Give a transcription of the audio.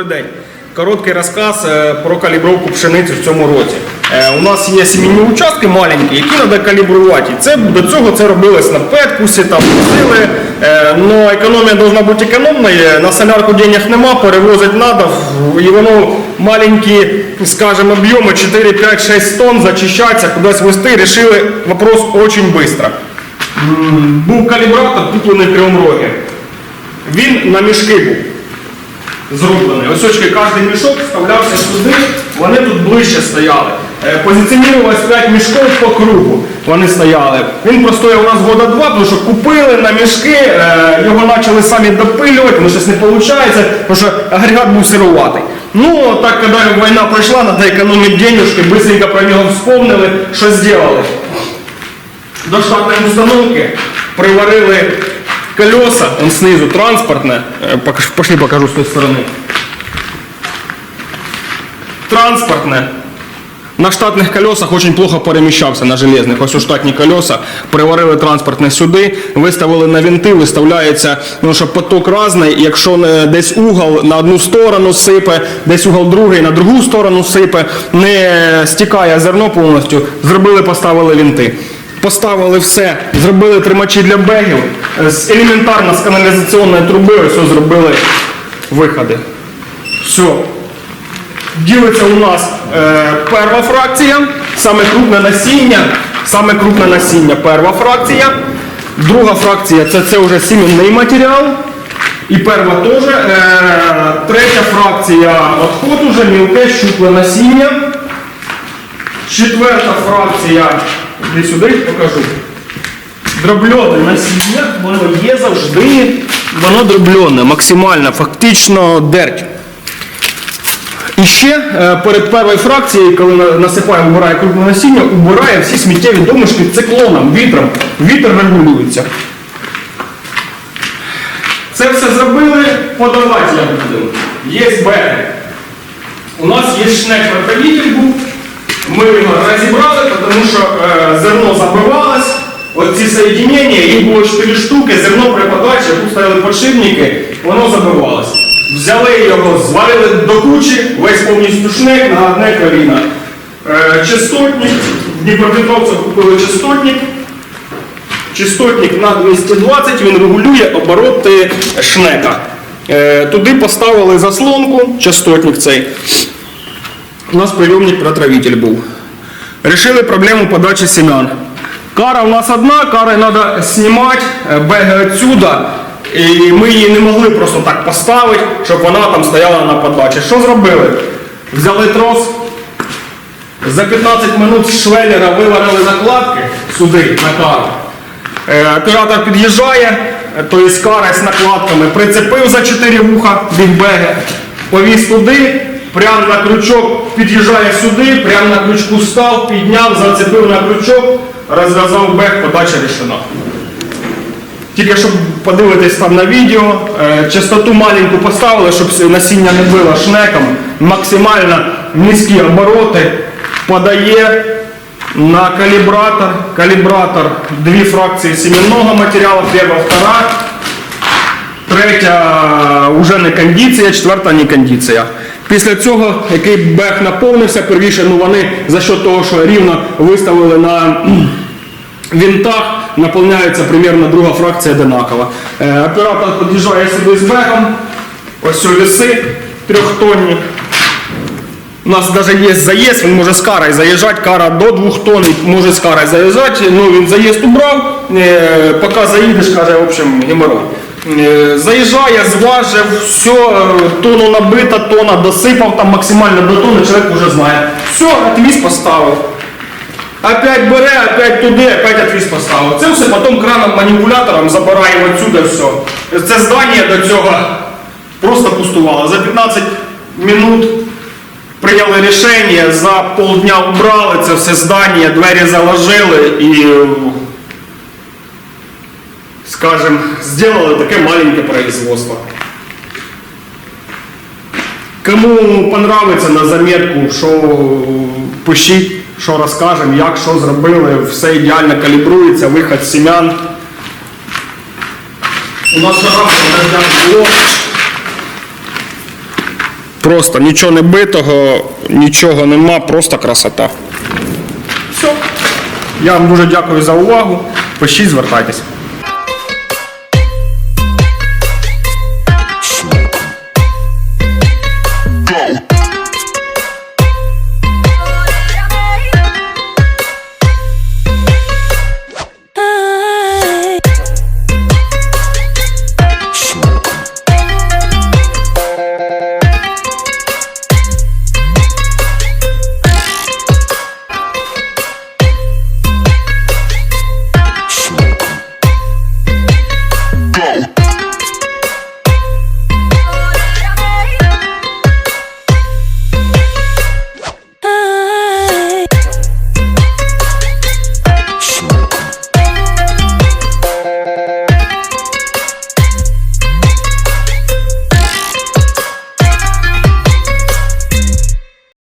Добрий день. Короткий розказ е, про калібровку пшениці в цьому році. Е, У нас є сімейні участки маленькі, які треба калібрувати. Це, до цього це робилось на петкусі, там возили. Але економія повинна бути економною. На солярку денег нема, перевозити треба. І воно маленькі, скажімо, об'єми 4, 5, 6 тонн зачищаться, кудись вести. Рішили вопрос дуже швидко. Був калібратор, куплений в Кривому. Він на мішки був зроблений. Ось очки, кожен мішок вставлявся сюди, вони тут ближче стояли. Е, Позиціонувалось 5 мішків по кругу. Вони стояли. Він простояв у нас года два, тому що купили на мішки, е, його почали самі допилювати, але щось не виходить, тому що агрегат був сируватий. Ну, так, коли війна пройшла, треба економити денежки, быстренько про нього вспомнили, що зробили. До штатної установки приварили колеса, он снизу транспортне, Е, пошли покажу з тої сторони. Транспортне. На штатних колесах очень плохо переміщався на железних. Ось у штатні колеса приварили транспортне сюди, виставили на винти, виставляється, ну що поток різний. Якщо десь угол на одну сторону сипе, десь угол другий на другу сторону сипе, не стікає зерно повністю. Зробили, поставили винти. Поставили все, зробили тримачі для бегів, з елементарно з каналізаційної труби, все зробили виходи. Все. Ділиться у нас е, перша фракція, саме крупне насіння, саме крупне насіння, перша фракція. Друга фракція це, це вже сімейний матеріал. І перша теж. Е, третя фракція відход уже мілке щупле насіння. Четверта фракція, іди сюди покажу. Дробльоне насіння, воно є завжди, воно дробльоне, максимально, фактично дерть. І ще е, перед першою фракцією, коли на- насипає, убирає крупне насіння, убирає всі сміттєві домішки циклоном, вітром. Вітер регулюється. Це все зробили, подавати я буду. Є беги. У нас є шнек був. Ми його розібрали, тому що е, зерно забивалось. Оці соєдинення, їх було 4 штуки, зерно при подачі, тут стояли подшипники, воно забивалось. Взяли його, звалили до кучі, весь повністю шнек на одне коліно. Е, частотник, в Дніпропетровцях купили частотник. Частотник на 220, він регулює обороти шнека. Е, туди поставили заслонку, частотник цей. У нас прийомник протравитель був. Решили проблему подачі семян. Кара у нас одна, кари треба знімати, е, беги отсюда. І ми її не могли просто так поставити, щоб вона там стояла на подачі. Що зробили? Взяли трос, за 15 минут з швеллера виварили закладки сюди на кару. Е, Оператор під'їжджає, то є кара з накладками, прицепив за 4 вуха бігбеги, повіз туди, прямо на крючок, під'їжджає сюди, прямо на крючку став, підняв, зацепив на крючок, розв'язав бег, подача рішена. Тільки щоб подивитись там на відео, е, частоту маленьку поставили, щоб насіння не било шнеком, максимально низькі обороти, подає на калібратор. Калібратор дві фракції семенного матеріалу, перша, втора. Третя вже не кондиція, четверта не кондиція. Після цього, який бег наповнився, первіше, ну вони за що того, що рівно виставили на кхм, винтах, наповняється примерно друга фракція одинакова. Е, оператор під'їжджає сюди з бегом, ось у веси трьохтонні. У нас навіть є заїзд, він може з карою заїжджати, кара до 2 тонн, може з карою заїжджати, ну він заїзд убрав, е, поки заїдеш, каже, в общем, геморрой. Е, Заїжджає, зважив, все, тону набита, тона досипав там максимально до тони, чоловік вже знає. Все, отвіз поставив. Опять бере, опять туди, опять отвіз поставив. Це все потім краном маніпулятором забираємо отсюди все. Це здання до цього просто пустувало. За 15 минут прийняли рішення, за полдня убрали це все здання, двері заложили і, скажем, зробили таке маленьке производство. Кому понравиться на заметку, що пишіть, що розкажемо, як, що зробили, все ідеально калібрується, виход семян. У нас жара було. Просто нічого не битого, нічого нема, просто красота. Все. Я вам дуже дякую за увагу. Пишіть, звертайтеся.